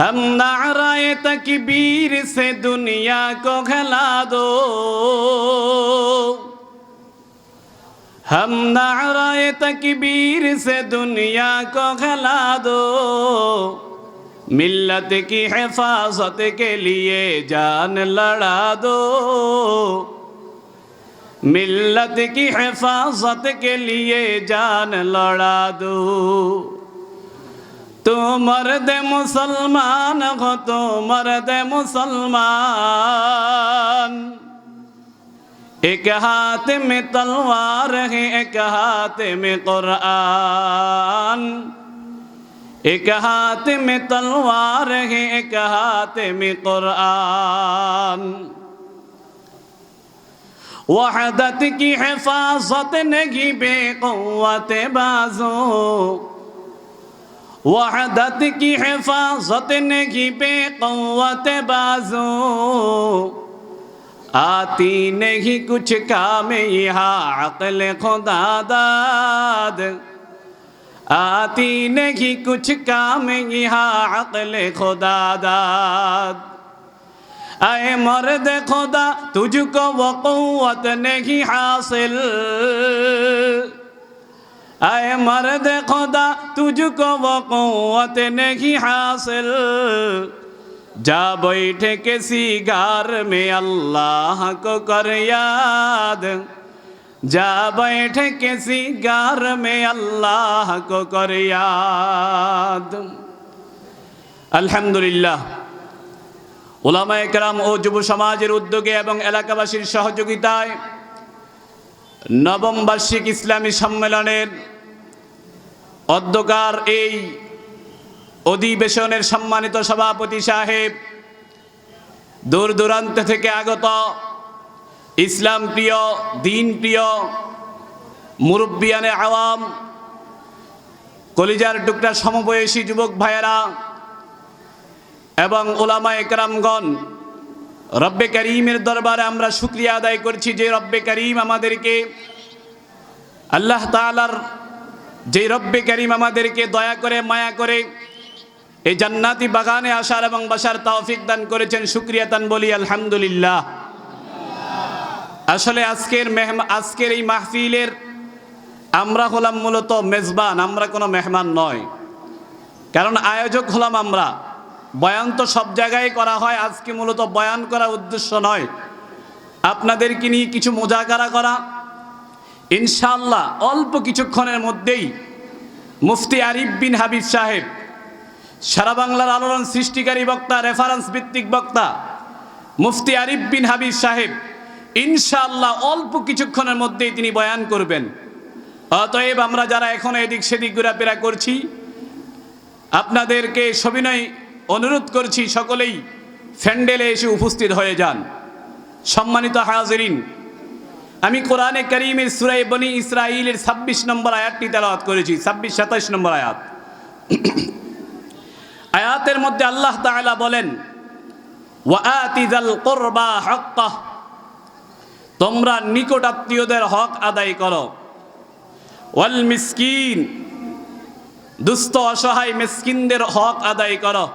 हम नाराए तकबीर से दुनिया को खिला दो। हम नाराए तकबीर से दुनिया को खिला दो। मिल्लत की हिफाजत के लिए जान लड़ा दो। मिल्लत की हिफाजत के लिए जान लड़ा दो। মরদে মুসলমান কত মরদে মুসলমান। এক হাতে মে তলোয়ার হে, এক হাতে মে কোরআন। এক হাতে মে তলোয়ার হে, এক হাতে মে কোরআন। وحدت কি حفاظت نہیں بے قوت بازو وحدت کی حفاظت نہیں بے قوت بازو آتی نہیں کچھ کام یہاں عقل خدا داد آتی نہیں کچھ کام یہاں عقل خدا داد اے مرد خدا تجھ کو وہ قوت نہیں حاصل আয় মর দেখো দা তুঝকো কত নেই হাসল। যা বৈঠে কে সিগার মে আল্লাহ কো করিয়াদ যা বৈঠে কে সিগার মে আল্লাহ কো করিয়াদ আলহামদুলিল্লাহ ওলামা একরাম ও যুব সমাজের উদ্যোগে এবং এলাকাবাসীর সহযোগিতায় নবম বার্ষিক ইসলামী সম্মেলনের অধ্যকার এই অধিবেশনের সম্মানিত সভাপতি সাহেব দূর দূরান্ত থেকে আগত ইসলাম প্রিয়, দিন প্রিয়, মুরব্বিয়ানে আওয়াম, কলিজার টুকরা সমবয়সী যুবক ভাইয়েরা এবং ওলামা একরামগণ, রব্বে করিমের দরবারে আমরা শুক্রিয়া আদায় করছি যে রব্বে করিম আমাদেরকে আল্লাহ তালার যে রব্বে করিম আমাদেরকে দয়া করে, মায়া করে এই জান্নাতি বাগানে আসার এবং বাসার তৌফিক দান করেছেন, শুক্রিয়া দান বলি, আলহামদুলিল্লাহ। আসলে আজকের মেহমা, আজকের এই মাহফিলের আমরা হলাম মূলত মেজবান, আমরা কোনো মেহমান নয়। কারণ আয়োজক হলাম আমরা। বয়ান তো সব জায়গায় করা হয়, আজকে মূলত বয়ান করার উদ্দেশ্য নয়। আপনাদেরকে নিয়ে কিছু মোজাকারা করা ইনশাল্লাহ অল্প কিছুক্ষণের মধ্যেই মুফতি আরিফ বিন হাবিব সাহেব, সারা বাংলার আলোড়ন সৃষ্টিকারী বক্তা রেফারেন্স ভিত্তিক বক্তা, মুফতি আরিফ বিন হাবিব সাহেব, ইনশাআল্লাহ অল্প কিছুক্ষণের মধ্যেই তিনি বয়ান করবেন। অতএব আমরা যারা এখন এদিক সেদিক ঘোরাফেরা করছি, আপনাদেরকে সবিনয় অনুরোধ করছি সকলেই ফ্যান্ডেলে এসে উপস্থিত হয়ে যান। সম্মানিত হাজরিন আমি কোরআনে করিমের সুরাই বনি ইসরাইলের ছাব্বিশ নম্বর আয়াতটি তেলাওয়াত করেছি, ছাব্বিশ সাতাইশ নম্বর আয়াত। আয়াতের মধ্যে আল্লাহ তাআলা বলেন ওয়াতিজাল কোরবা হক্কাহ তোমরা নিকট আত্মীয়দের হক আদায় করো ওয়াল মিসকিন দুস্থ অসহায় মিসকিনদের হক আদায় করো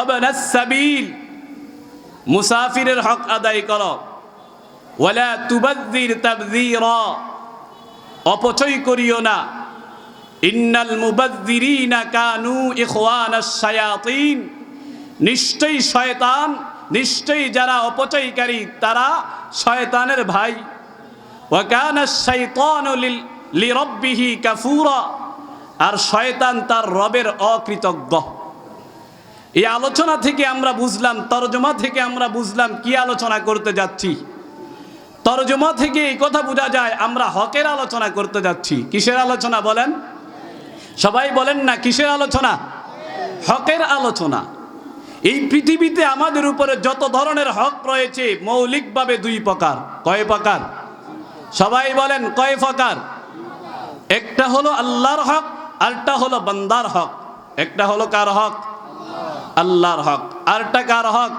অবনাস সাবিল মুসাফিরের হক আদায় করো ওয়ালা তুবাদ্দির তাবযীরা অপচয় করিও না। ইন্নাল মুবাদ্দিরিনা কানু ইখওয়ানাশ শায়াতিন। নিশ্চয়ই শয়তান, নিশ্চয়ই যারা অপচয়কারী, তারা শয়তানের ভাই। ওয়াকানা শাইতানু লিরাব্বিহি কাফুরা। আর শয়তান তার রবের অকৃতজ্ঞ। এই আলোচনা থেকে আমরা বুঝলাম, তরজমা থেকে আমরা বুঝলাম, কি আলোচনা করতে যাচ্ছি? তরজমা থেকে এই কথা বোঝা যায়, আমরা হকের আলোচনা করতে যাচ্ছি। কিসের আলোচনা বলেন? সবাই বলেন না, কিসের আলোচনা? হকের আলোচনা। এই পৃথিবীতে আমাদের উপরে যত ধরনের হক রয়েছে, মৌলিকভাবে দুই প্রকার। কয় প্রকার? সবাই বলেন, কয় প্রকার? একটা হলো আল্লাহর হক আরটা হলো বান্দার হক। একটা হলো কার হক? আল্লাহর হক। আরটা কার হক?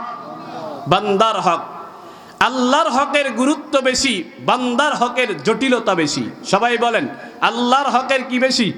বান্দার হক। আল্লাহর হকের গুরুত্ব বেশি বান্দার হকের জটিলতা বেশি। সবাই বলেন আল্লাহর হকের কি বেশি?